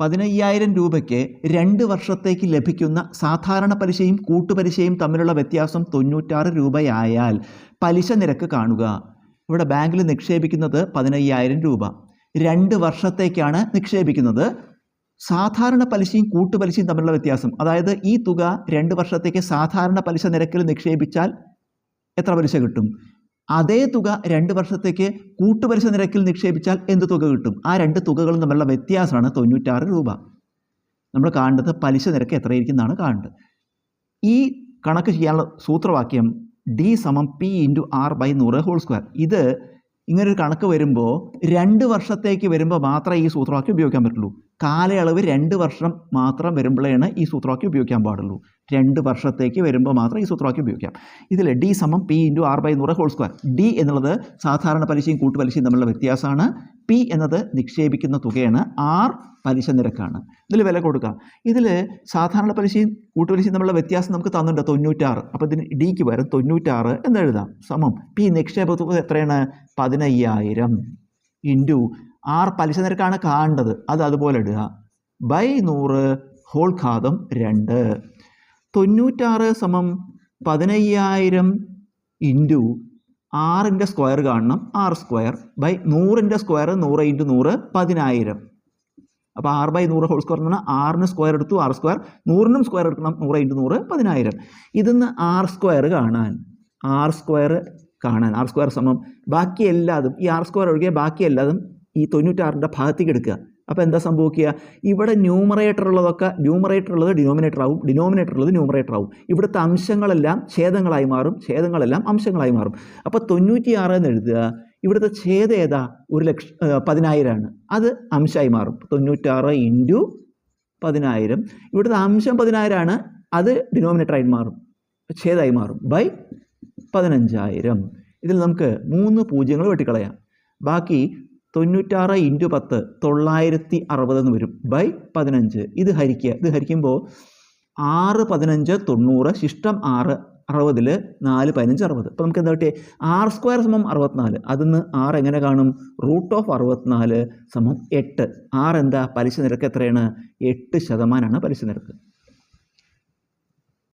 പതിനയ്യായിരം രൂപയ്ക്ക് രണ്ട് വർഷത്തേക്ക് ലഭിക്കുന്ന സാധാരണ പലിശയും കൂട്ടുപലിശയും തമ്മിലുള്ള വ്യത്യാസം തൊണ്ണൂറ്റാറ് രൂപയായാൽ പലിശ നിരക്ക് കാണുക. ഇവിടെ ബാങ്കിൽ നിക്ഷേപിക്കുന്നത് പതിനയ്യായിരം രൂപ. രണ്ട് വർഷത്തേക്കാണ് നിക്ഷേപിക്കുന്നത്. സാധാരണ പലിശയും കൂട്ടുപലിശയും തമ്മിലുള്ള വ്യത്യാസം. അതായത് ഈ തുക രണ്ട് വർഷത്തേക്ക് സാധാരണ പലിശ നിരക്കിൽ നിക്ഷേപിച്ചാൽ എത്ര പലിശ കിട്ടും? അതേ തുക രണ്ട് വർഷത്തേക്ക് കൂട്ടുപലിശ നിരക്കിൽ നിക്ഷേപിച്ചാൽ എന്ത് തുക കിട്ടും? ആ രണ്ട് തുകകളും തമ്മിലുള്ള വ്യത്യാസമാണ് തൊണ്ണൂറ്റാറ് രൂപ. നമ്മൾ കാണേണ്ടത് പലിശ നിരക്ക് എത്രയായിരിക്കും എന്നാണ് കാണേണ്ടത്. ഈ കണക്ക് ചെയ്യാനുള്ള സൂത്രവാക്യം ഡി സമം പി ഇന്റു ആർ ബൈ നൂറ് ഹോൾ സ്ക്വയർ ഇത് ഇങ്ങനൊരു കണക്ക് വരുമ്പോൾ രണ്ട് വർഷത്തേക്ക് വരുമ്പോൾ മാത്രമേ ഈ സൂത്രവാക്യം ഉപയോഗിക്കാൻ പറ്റുള്ളൂ. കാലയളവ് രണ്ട് വർഷം മാത്രം വരുമ്പോഴാണ് ഈ സൂത്രവാക്യം ഉപയോഗിക്കാൻ പാടുള്ളൂ. രണ്ട് വർഷത്തേക്ക് വരുമ്പോൾ മാത്രം ഈ സൂത്രവാക്യം ഉപയോഗിക്കാം. ഇതിൽ ഡി സമം പി ഇന്റു ആർ ബൈ നൂറ് ഹോൾ സ്ക്വയർ ഡി എന്നുള്ളത് സാധാരണ പലിശയും കൂട്ടുപലിശയും തമ്മിലുള്ള വ്യത്യാസമാണ്. പി എന്നത് നിക്ഷേപിക്കുന്ന തുകയാണ്. ആർ പലിശ നിരക്കാണ്. ഇതിൽ വില കൊടുക്കാം. ഇതിൽ സാധാരണ പലിശയും കൂട്ടുപലിശയും തമ്മിലുള്ള വ്യത്യാസം നമുക്ക് തന്നിട്ടുണ്ട് തൊണ്ണൂറ്റാറ്. അപ്പോൾ ഇതിന് ഡിക്ക് പകരം തൊണ്ണൂറ്റാറ് എന്ന് എഴുതാം. സമം. പി നിക്ഷേപ തുക എത്രയാണ്? പതിനയ്യായിരം ഇന്റു ആർ പലിശ നിരക്കാണ് കാണേണ്ടത്. അത് അതുപോലെ ഇടുക. ബൈ നൂറ് ഹോൾ ഘാതം രണ്ട്. തൊണ്ണൂറ്റാറ് സമം പതിനയ്യായിരം ഇന്റു ആറിന്റെ സ്ക്വയർ കാണണം. R square. ബൈ നൂറിന്റെ സ്ക്വയർ നൂറ് ഇന്റു നൂറ് പതിനായിരം. അപ്പോൾ ആറ് ബൈ നൂറ് ഹോൾ സ്ക്വയർ എന്ന് പറഞ്ഞാൽ ആറിന് സ്ക്വയർ എടുത്തു ആർ സ്ക്വയർ. നൂറിനും സ്ക്വയർ എടുക്കണം നൂറ് ഇന്റു നൂറ് പതിനായിരം. ഇതിന്ന് ആർ സ്ക്വയർ കാണാൻ. ആർ സ്ക്വയർ കാണാൻ. ആർ സ്ക്വയർ സമം ബാക്കി എല്ലാതും ഈ ആർ സ്ക്വയർ ഒഴികെ ബാക്കി എല്ലാതും ഈ തൊണ്ണൂറ്റാറിന്റെ ഭാഗത്തേക്ക് എടുക്കുക. അപ്പോൾ എന്താ സംഭവിക്കുക? ഇവിടെ ന്യൂമറേറ്റർ ഉള്ളതൊക്കെ ന്യൂമറേറ്റർ ഉള്ളത് ഡിനോമിനേറ്റർ ആവും ഡിനോമിനേറ്റർ ഉള്ളത് ന്യൂമറേറ്റർ ആവും. ഇവിടുത്തെ അംശങ്ങളെല്ലാം ഛേദങ്ങളായി മാറും ഛേദങ്ങളെല്ലാം അംശങ്ങളായി മാറും. അപ്പോൾ തൊണ്ണൂറ്റിയാറ് എന്ന് എഴുതുക. ഇവിടുത്തെ ഛേദം ഏതാ? ഒരു ലക്ഷ പതിനായിരമാണ് അത് അംശമായി മാറും. തൊണ്ണൂറ്റാറ് ഇന്റു പതിനായിരം. ഇവിടുത്തെ അംശം പതിനായിരമാണ് അത് ഡിനോമിനേറ്ററായി മാറും. ഛേദമായി മാറും. ബൈ പതിനഞ്ചായിരം. ഇതിൽ നമുക്ക് മൂന്ന് പൂജ്യങ്ങൾ വെട്ടിക്കളയാം. ബാക്കി തൊണ്ണൂറ്റാറ് ഇന്റു പത്ത് തൊള്ളായിരത്തി അറുപത് എന്ന് വരും. ബൈ പതിനഞ്ച്. ഇത് ഹരിക്കുക. ഇത് ഹരിക്കുമ്പോൾ ആറ് പതിനഞ്ച് തൊണ്ണൂറ് ശിഷ്ടം ആറ് അറുപതിൽ നാല് പതിനഞ്ച് അറുപത്. അപ്പോൾ നമുക്ക് എന്താ കിട്ടിയേ? ആർ സ്ക്വയർ സമം അറുപത്തിനാല്. അതിൽ നിന്ന് ആറ് എങ്ങനെ കാണും? റൂട്ട് ഓഫ് അറുപത്തിനാല് സമം എട്ട്. ആറ് എന്താ? പലിശ നിരക്ക് എത്രയാണ്? എട്ട് ശതമാനമാണ് പലിശ നിരക്ക്.